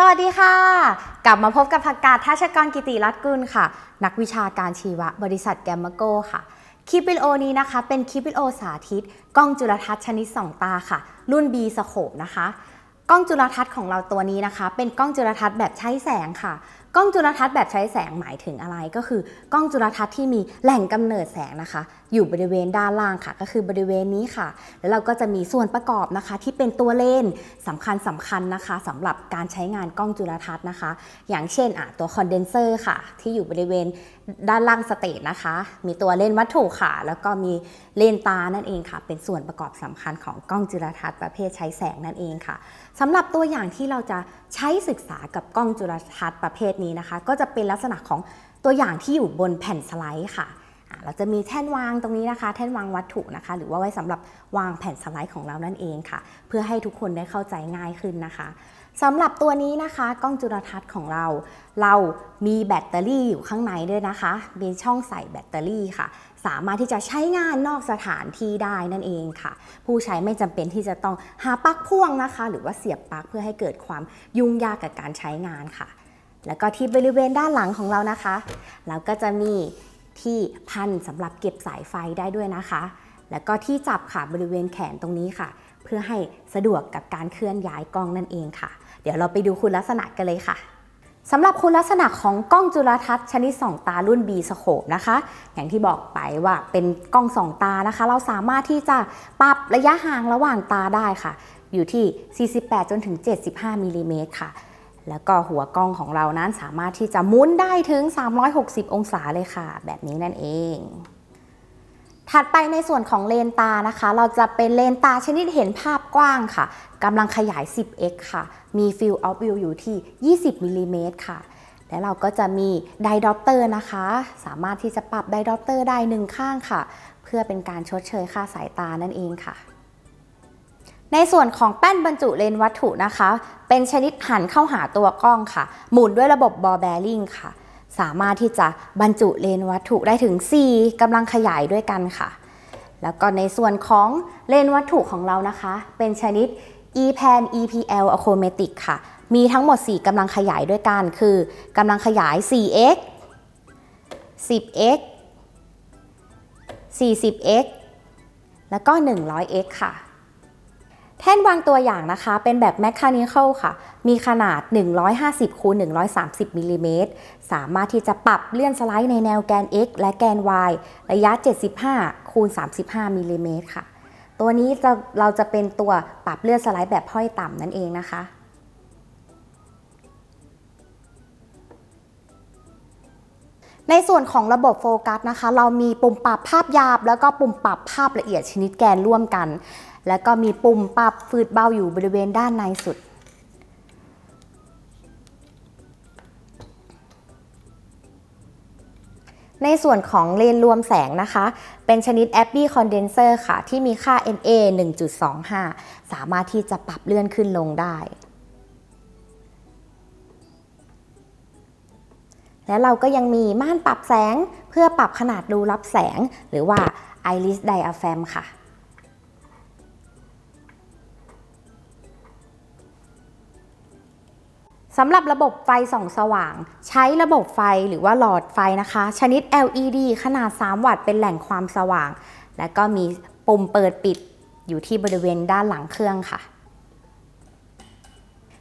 สวัสดีค่ะ กลับมาพบกับผักกาศทัชกรกิติรัตน์กุลค่ะ นักวิชาการชีวะ บริษัทแกมมาโกค่ะ คลิปวิดีโอนี้นะคะ เป็นคลิปวิดีโอสาธิต กล้องจุลทรรศน์ชนิด 2 ตาค่ะ รุ่น B สโคปนะคะ กล้องจุลทรรศน์ของเราตัวนี้นะคะ เป็นกล้องจุลทรรศน์แบบใช้แสงค่ะ ล้องจุลทรรศน์แบบใช้แสงหมายถึงอะไรก็คือกล้องจุลทรรศน์ที่มีแหล่งกำเนิดแสงนะคะ อยู่บริเวณด้านล่างค่ะ ก็คือบริเวณนี้ค่ะ แล้วเราก็จะมีส่วนประกอบนะคะ ที่เป็นตัวเลนส์สำคัญสำคัญนะคะสำหรับการใช้งานกล้องจุลทรรศน์นะคะ อย่างเช่นตัวคอนเดนเซอร์ค่ะ ที่อยู่บริเวณด้านล่างสเตจนะคะ มีตัวเลนวัตถุค่ะ แล้วก็มีเลนตานั่นเองค่ะ เป็นส่วนประกอบสำคัญของกล้องจุลทรรศน์ประเภทใช้แสงนั่นเองค่ะสำหรับตัวอย่างที่เราจะใช้ศึกษากับกล้องจุลทรรศน์ประเภทนี้นะคะ ก็จะเป็นลักษณะของตัวอย่างที่อยู่บนแผ่นสไลด์ค่ะ เราจะมีแท่นวางตรงนี้นะคะ แท่นวางวัตถุนะคะ หรือว่าไว้สำหรับวางแผ่นสไลด์ของเรานั่นเองค่ะ เพื่อให้ทุกคนได้เข้าใจง่ายขึ้นนะคะสำหรับตัวนี้นะคะ กล้องจุลทรรศน์ของเรา เรามีแบตเตอรี่อยู่ข้างในด้วยนะคะมีช่องใส่แบตเตอรี่ค่ะ สามารถที่จะใช้งานนอกสถานที่ได้นั่นเองค่ะ ผู้ใช้ไม่จำเป็นที่จะต้องหาปลั๊กพ่วงนะคะ หรือว่าเสียบปลั๊กเพื่อให้เกิดความยุ่งยากกับการใช้งานค่ะ แล้วก็ที่บริเวณด้านหลังของเรานะคะ เราก็จะมีที่พันสำหรับเก็บสายไฟได้ด้วยนะคะ แล้วก็ที่จับค่ะบริเวณแขนตรงนี้ค่ะ เพื่อให้สะดวกกับการเคลื่อนย้ายกล้องนั่นเองค่ะ เดี๋ยวเราไปดูคุณลักษณะกันเลยค่ะสำหรับคุณลักษณะของกล้องจุลทรรศน์ชนิด2ตารุ่น B สโคปนะคะ อย่างที่บอกไปว่าเป็นกล้อง2ตานะคะ เราสามารถที่จะปรับระยะห่างระหว่างตาได้ค่ะ อยู่ที่ 48 จนถึง 75มิลลิเมตรค่ะ แล้วก็หัวกล้องของเรานั้นสามารถที่จะหมุนได้ถึง 360 องศาเลยค่ะ แบบนี้นั่นเอง ถัดไปในส่วนของเลนตานะคะ เราจะเป็นเลนตาชนิดเห็นภาพกว้างค่ะกำลังขยาย 10x ค่ะ มี Field of View อยู่ที่ 20มิลลิเมตรค่ะ และเราก็จะมีไดดอปเตอร์นะคะ สามารถที่จะปรับไดดอปเตอร์ได้หนึ่งข้างค่ะ เพื่อเป็นการชดเชยค่าสายตานั่นเองค่ะ ในส่วนของแป้นบรรจุเลนส์วัตถุนะคะ เป็นชนิดหันเข้าหาตัวกล้องค่ะ หมุนด้วยระบบบอลแบริ่งค่ะ สามารถที่จะบรรจุเลนส์วัตถุได้ถึง 4กำลังขยายด้วยกันค่ะ แล้วก็ในส่วนของเลนส์วัตถุของเรานะคะ เป็นชนิด epan EPL achromatic ค่ะ มีทั้งหมด 4กำลังขยายด้วยกัน คือกำลังขยาย 4x 10x 40x แล้วก็ 100x ค่ะ แท่นวางตัวอย่างนะคะ เป็นแบบ mechanical ค่ะ มีขนาด 150คูณ130มิลลิเมตรสามารถที่จะปรับเลื่อนสไลด์ในแนวแกน x และแกน y ระยะ 75คูณ35มิลลิเมตรค่ะ ตัวนี้จะเราจะเป็นตัวปรับเลื่อนสไลด์แบบห้อยต่ำนั่นเองนะคะในส่วนของระบบโฟกัสนะคะ เรามีปุ่มปรับภาพหยาบ แล้วก็ปุ่มปรับภาพละเอียดชนิดแกนร่วมกัน แล้วก็มีปุ่มปรับฟืดเบาอยู่บริเวณด้านในสุด ในส่วนของเลนรวมแสงนะคะ เป็นชนิด Abbey Condenser ค่ะ ที่มีค่า NA 1.25 สามารถที่จะปรับเลื่อนขึ้นลงได้และเราก็ยังมีม่านปรับแสงเพื่อปรับขนาดรูรับแสง หรือว่า Iris Diaphragm ค่ะ สำหรับระบบไฟส่องสว่าง ใช้ระบบไฟหรือว่าหลอดไฟนะคะ ชนิด LED ขนาด 3 วัตต์เป็นแหล่งความสว่าง และก็มีปุ่มเปิดปิดอยู่ที่บริเวณด้านหลังเครื่องค่ะ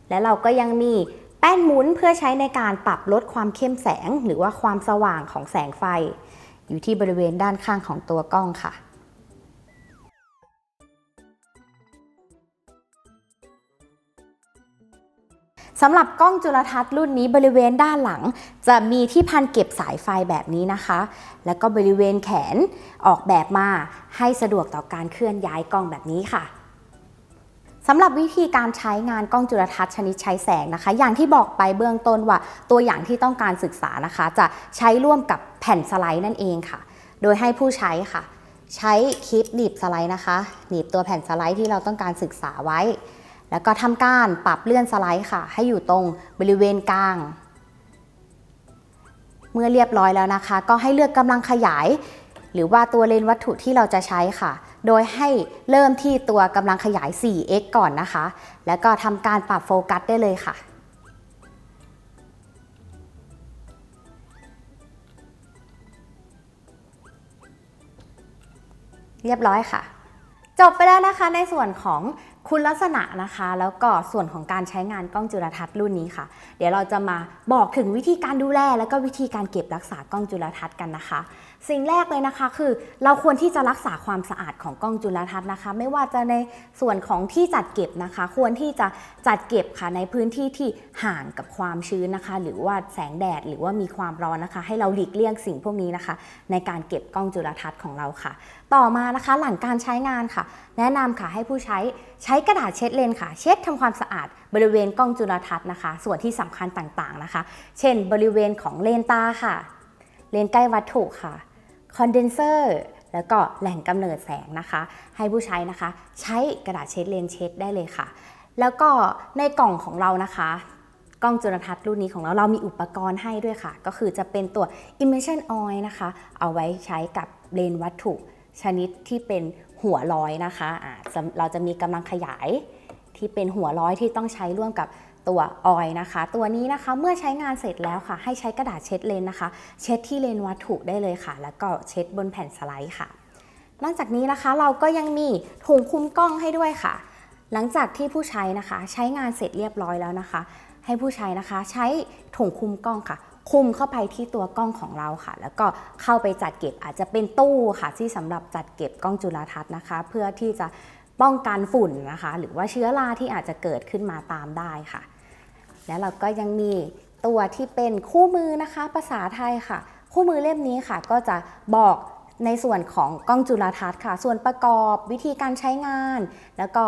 และเราก็ยังมีแป้นหมุนเพื่อใช้ในการปรับลดความเข้มแสง หรือว่าความสว่างของแสงไฟ อยู่ที่บริเวณด้านข้างของตัวกล้องค่ะ สำหรับกล้องจุลทรรศน์รุ่นนี้บริเวณด้านหลัง จะมีที่พันเก็บสายไฟแบบนี้นะคะ แล้วก็บริเวณแขนออกแบบมาให้สะดวกต่อการเคลื่อนย้ายกล้องแบบนี้ค่ะสำหรับวิธีการใช้งานกล้องจุลทรรศน์ชนิดใช้แสงนะคะ อย่างที่บอกไปเบื้องต้นว่าตัวอย่างที่ต้องการศึกษานะคะ จะใช้ร่วมกับแผ่นสไลด์นั่นเองค่ะ โดยให้ผู้ใช้ค่ะ ใช้คลิปหนีบสไลด์นะคะ หนีบตัวแผ่นสไลด์ที่เราต้องการศึกษาไว้ แล้วก็ทำการปรับเลื่อนสไลด์ค่ะ ให้อยู่ตรงบริเวณกลาง เมื่อเรียบร้อยแล้วนะคะ ก็ให้เลือกกำลังขยาย หรือว่าตัวเลนวัตถุที่เราจะใช้ค่ะ โดยให้เริ่มที่ตัวกำลังขยาย 4x ก่อนนะคะ แล้วก็ทำการปรับโฟกัสได้เลยค่ะเรียบร้อยค่ะ จบไปแล้วนะคะในส่วนของ คุณลักษณะนะคะ แล้วก็ส่วนของการใช้งานกล้องจุลทรรศน์รุ่นนี้ค่ะ เดี๋ยวเราจะมาบอกถึงวิธีการดูแล แล้วก็วิธีการเก็บรักษากล้องจุลทรรศน์กันนะคะ สิ่งแรกเลยนะคะคือเราควรที่จะรักษาความสะอาดของกล้องจุลทรรศน์นะคะ ไม่ว่าจะในส่วนของที่จัดเก็บนะคะ ควรที่จะจัดเก็บค่ะในพื้นที่ที่ห่างกับความชื้นนะคะ หรือว่าแสงแดดหรือว่ามีความร้อนนะคะ ให้เราหลีกเลี่ยงสิ่งพวกนี้นะคะ ในการเก็บกล้องจุลทรรศน์ของเราค่ะ ต่อมานะคะหลังการใช้งานค่ะ แนะนำค่ะให้ผู้ใช้ใช้กระดาษเช็ดเลนค่ะ เช็ดทำความสะอาดบริเวณกล้องจุลทรรศน์นะคะ ส่วนที่สำคัญต่างๆนะคะ เช่น บริเวณของเลนตาค่ะ เลนใกล้วัตถุค่ะคอนเดนเซอร์แล้วก็แหล่งกำเนิดแสงนะคะ ให้ผู้ใช้นะคะ ใช้กระดาษเช็ดเลนเช็ดได้เลยค่ะ แล้วก็ในกล่องของเรานะคะกล้องจุลทรรศน์รุ่นนี้ของเรา เรามีอุปกรณ์ให้ด้วยค่ะ ก็คือจะเป็นตัว Immersion Oil นะคะ เอาไว้ใช้กับเลนวัตถุชนิดที่เป็น หัวร้อยนะคะะเราจะมีกำลังขยายที่เป็นหัวร้อยที่ต้องใช้ร่วมกับตัวออยนะคะ ตัวนี้นะคะเมื่อใช้งานเสร็จแล้วค่ะ ให้ใช้กระดาษเช็ดเลนนะคะ เช็ดที่เลนวัตถุได้เลยค่ะ แล้วก็เช็ดบนแผ่นสไลด์ค่ะ นอกจากนี้นะคะเราก็ยังมีถุงคุมกล้องให้ด้วยค่ะ หลังจากที่ผู้ใช้นะคะ ใช้งานเสร็จเรียบร้อยแล้วนะคะ ให้ผู้ใช้นะคะ ใช้ถุงคุมกล้องค่ะ คุมเข้าไปที่ตัวกล้องของเราค่ะ แล้วก็เข้าไปจัดเก็บอาจจะเป็นตู้ค่ะที่สำหรับจัดเก็บกล้องจุลทรรศน์นะคะ เพื่อที่จะป้องกันฝุ่นนะคะ หรือว่าเชื้อราที่อาจจะเกิดขึ้นมาตามได้ค่ะ แล้วเราก็ยังมีตัวที่เป็นคู่มือนะคะ ภาษาไทยค่ะ คู่มือเล่มนี้ค่ะ ก็จะบอกในส่วนของกล้องจุลทรรศน์ค่ะ ส่วนประกอบวิธีการใช้งาน แล้วก็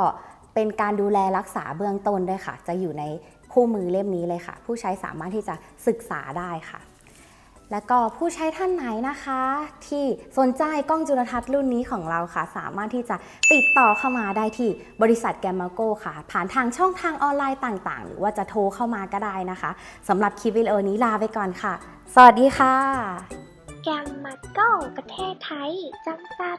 เป็นการดูแลรักษาเบื้องต้นด้วยค่ะ จะอยู่ในคู่มือเล่มนี้เลยค่ะ ผู้ใช้สามารถที่จะศึกษาได้ค่ะ แล้วก็ผู้ใช้ท่านไหนนะคะ ที่สนใจกล้องจุลทรรศน์รุ่นนี้ของเราค่ะ สามารถที่จะติดต่อเข้ามาได้ที่บริษัทแกมมาโกค่ะ ผ่านทางช่องทางออนไลน์ต่างๆ หรือว่าจะโทรเข้ามาก็ได้นะคะสำหรับคลิปวิดีโอนี้ลาไปก่อนค่ะ สวัสดีค่ะแกมมาโก้ประเทศไทยจำกัด